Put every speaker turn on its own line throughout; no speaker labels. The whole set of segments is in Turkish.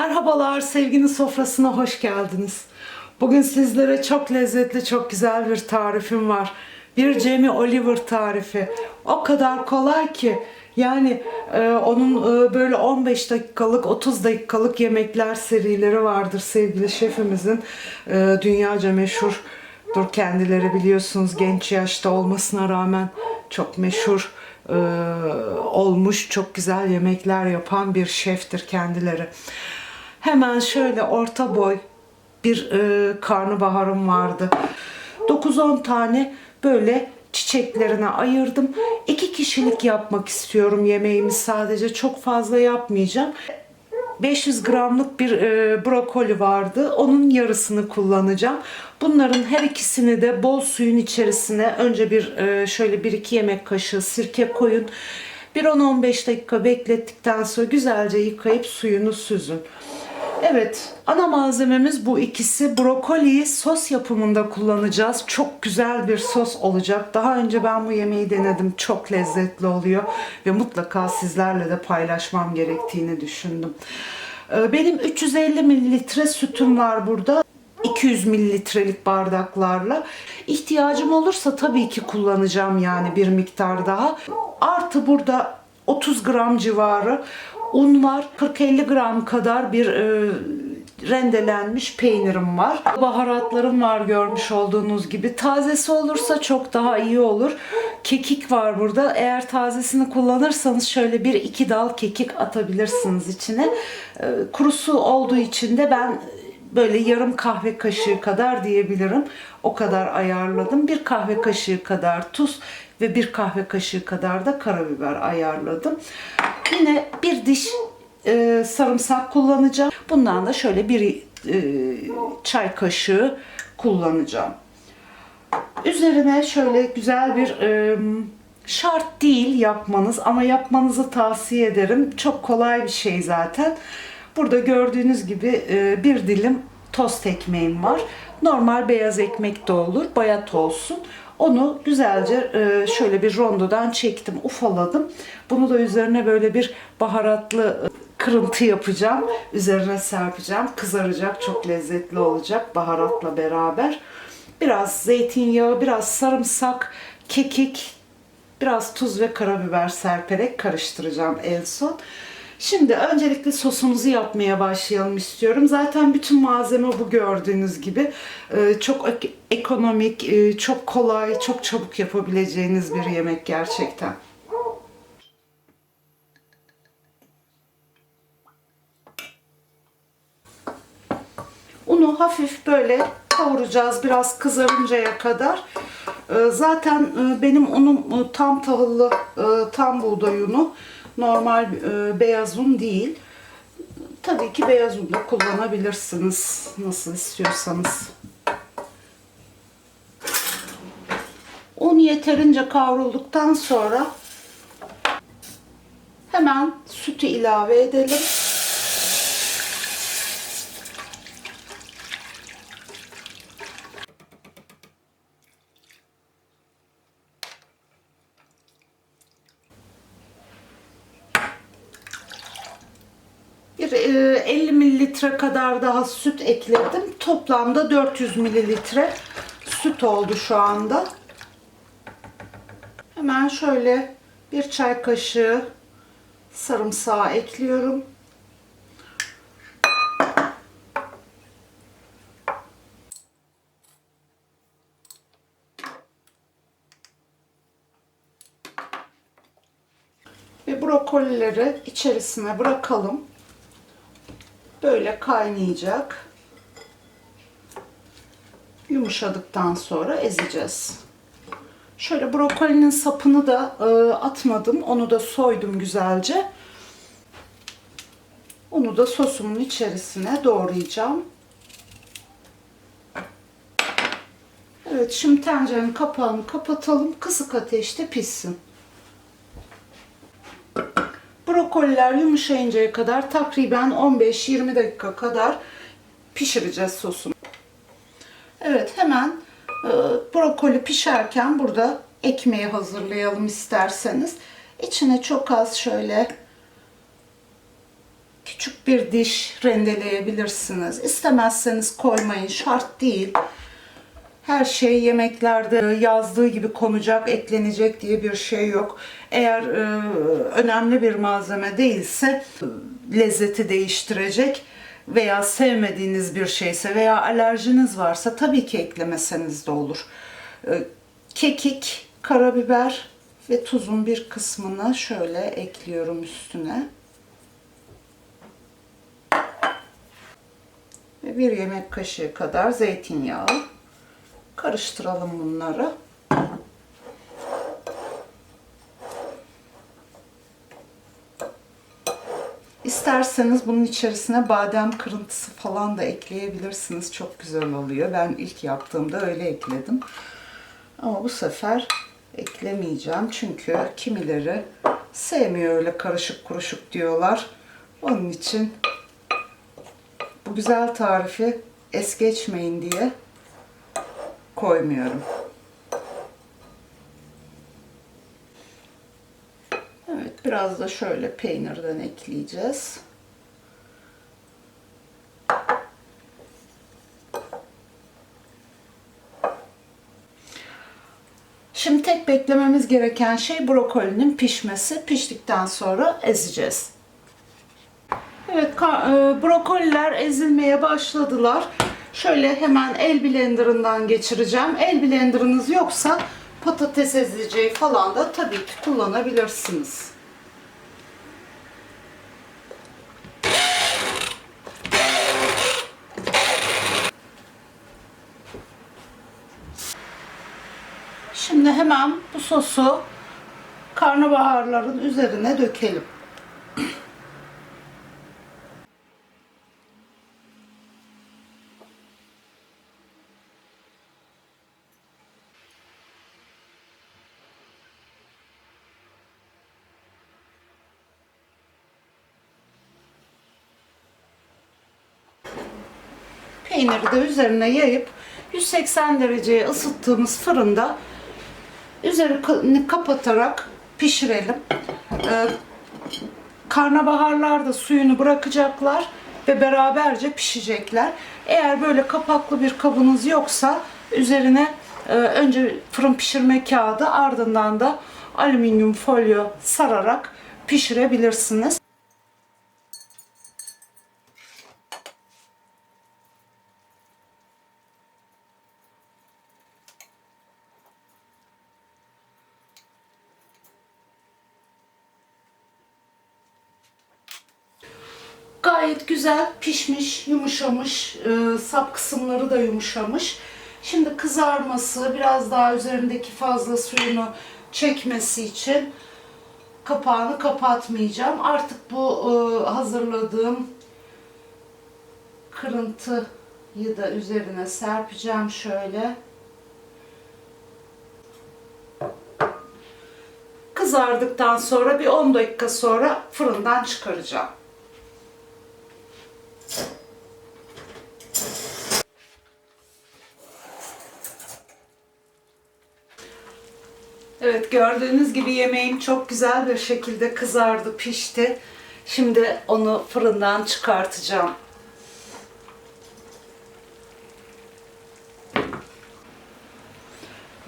Merhabalar, sevginin sofrasına hoş geldiniz. Bugün sizlere çok lezzetli, çok güzel bir tarifim var. Bir Jamie Oliver tarifi. O kadar kolay ki. Yani e, onun e, böyle 15 dakikalık, 30 dakikalık yemekler serileri vardır sevgili şefimizin. E, dünyaca meşhurdur kendileri biliyorsunuz genç yaşta olmasına rağmen çok meşhur e, olmuş, çok güzel yemekler yapan bir şeftir kendileri. Hemen şöyle orta boy bir e, karnabaharım vardı. 9-10 tane böyle çiçeklerine ayırdım. 2 kişilik yapmak istiyorum yemeğimi sadece. Çok fazla yapmayacağım. 500 gramlık bir e, brokoli vardı. Onun yarısını kullanacağım. Bunların her ikisini de bol suyun içerisine önce bir e, şöyle 1-2 yemek kaşığı sirke koyun. Bir 10-15 dakika beklettikten sonra güzelce yıkayıp suyunu süzün. Evet, ana malzememiz bu ikisi. Brokoliyi sos yapımında kullanacağız. Çok güzel bir sos olacak. Daha önce ben bu yemeği denedim. Çok lezzetli oluyor ve mutlaka sizlerle de paylaşmam gerektiğini düşündüm. Ee, Benim 350 mililitre sütüm var burada. 200 mililitrelik bardaklarla. İhtiyacım olursa tabii ki kullanacağım yani bir miktar daha. Artı burada 30 gram civarı un var. 40-50 gram kadar bir e, rendelenmiş peynirim var. Baharatlarım var görmüş olduğunuz gibi. Tazesi olursa çok daha iyi olur. Kekik var burada. Eğer tazesini kullanırsanız şöyle bir iki dal kekik atabilirsiniz içine. E, kurusu olduğu için de ben böyle yarım kahve kaşığı kadar diyebilirim. O kadar ayarladım. Bir kahve kaşığı kadar tuz ve bir kahve kaşığı kadar da karabiber ayarladım. Yine bir diş e, sarımsak kullanacağım. Bundan da şöyle bir e, çay kaşığı kullanacağım. Üzerine şöyle güzel bir e, şart değil yapmanız ama yapmanızı tavsiye ederim. Çok kolay bir şey zaten. Burada gördüğünüz gibi e, bir dilim tost ekmeğim var. Normal beyaz ekmek de olur, bayat olsun. Onu güzelce e, şöyle bir rondodan çektim, ufaladım. Bunu da üzerine böyle bir baharatlı e, kırıntı yapacağım. Üzerine serpeceğim. Kızaracak, çok lezzetli olacak baharatla beraber. Biraz zeytinyağı, biraz sarımsak, kekik, biraz tuz ve karabiber serperek karıştıracağım en son. Şimdi öncelikle sosumuzu yapmaya başlayalım istiyorum. Zaten bütün malzeme bu gördüğünüz gibi. Ee, Çok ek- ekonomik, e, çok kolay, çok çabuk yapabileceğiniz bir yemek gerçekten. Unu hafif böyle kavuracağız biraz kızarıncaya kadar. Ee, Zaten e, benim unum e, tam tahıllı, tam buğday unu. Normal e, beyaz un değil. Tabii ki beyaz un da kullanabilirsiniz nasıl istiyorsanız. Un yeterince kavrulduktan sonra hemen sütü ilave edelim. Bir e, 50 mililitre kadar daha süt ekledim. Toplamda 400 mililitre süt oldu şu anda. Hemen şöyle bir çay kaşığı sarımsağı ekliyorum. Ve brokolileri içerisine bırakalım. Böyle kaynayacak. Yumuşadıktan sonra ezeceğiz. Şöyle brokolinin sapını da e, atmadım. Onu da soydum güzelce. Onu da sosumun içerisine doğrayacağım. Evet şimdi tencerenin kapağını kapatalım. Kısık ateşte pişsin. Brokoliler yumuşayıncaya kadar takriben 15-20 dakika kadar pişireceğiz sosunu. Evet hemen e, brokoli pişerken burada ekmeği hazırlayalım isterseniz. İçine çok az şöyle Küçük bir diş rendeleyebilirsiniz. İstemezseniz koymayın. Şart değil. Her şey yemeklerde yazdığı gibi konacak, eklenecek diye bir şey yok. Eğer e, önemli bir malzeme değilse lezzeti değiştirecek veya sevmediğiniz bir şeyse veya alerjiniz varsa tabii ki eklemeseniz de olur. E, kekik, karabiber ve tuzun bir kısmını şöyle ekliyorum üstüne. Ve bir yemek kaşığı kadar zeytinyağı. Karıştıralım bunları. İsterseniz bunun içerisine badem kırıntısı falan da ekleyebilirsiniz. Çok güzel oluyor. Ben ilk yaptığımda öyle ekledim. Ama bu sefer eklemeyeceğim. Çünkü kimileri sevmiyor öyle karışık kuruşuk diyorlar. Onun için bu güzel tarifi es geçmeyin diye koymuyorum. Evet biraz da şöyle peynirden ekleyeceğiz. Şimdi tek beklememiz gereken şey brokolinin pişmesi. Piştikten sonra ezeceğiz. Evet, e, brokoliler ezilmeye başladılar. Şöyle hemen el blenderından geçireceğim. El blenderınız yoksa patates ezeceği falan da tabii ki kullanabilirsiniz. Şimdi hemen bu sosu karnabaharların üzerine dökelim. Peyniri de üzerine yayıp 180 dereceye ısıttığımız fırında üzerini kapatarak pişirelim. Ee, karnabaharlar da suyunu bırakacaklar ve beraberce pişecekler. Eğer böyle kapaklı bir kabınız yoksa üzerine e, önce fırın pişirme kağıdı ardından da alüminyum folyo sararak pişirebilirsiniz. Gayet güzel pişmiş, yumuşamış. Ee, sap kısımları da yumuşamış. Şimdi kızarması, biraz daha üzerindeki fazla suyunu çekmesi için kapağını kapatmayacağım. Artık bu e, hazırladığım kırıntıyı da üzerine serpeceğim şöyle. Kızardıktan sonra bir 10 dakika sonra fırından çıkaracağım. Evet gördüğünüz gibi yemeğim çok güzel bir şekilde kızardı, pişti. Şimdi onu fırından çıkartacağım.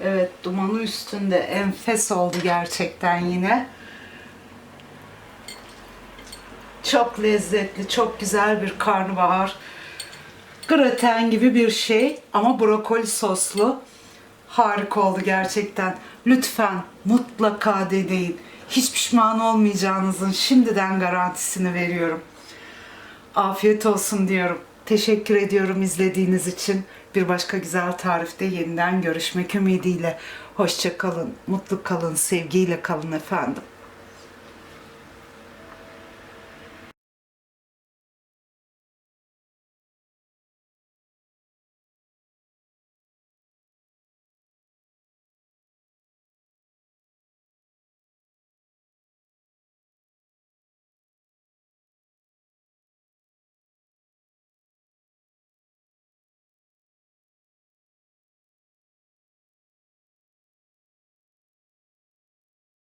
Evet dumanı üstünde enfes oldu gerçekten yine. Çok lezzetli, çok güzel bir karnabahar. Graten gibi bir şey ama brokoli soslu. Harika oldu gerçekten. Lütfen mutlaka deneyin. Hiç pişman olmayacağınızın şimdiden garantisini veriyorum. Afiyet olsun diyorum. Teşekkür ediyorum izlediğiniz için. Bir başka güzel tarifte yeniden görüşmek ümidiyle. Hoşça kalın, mutlu kalın, sevgiyle kalın efendim.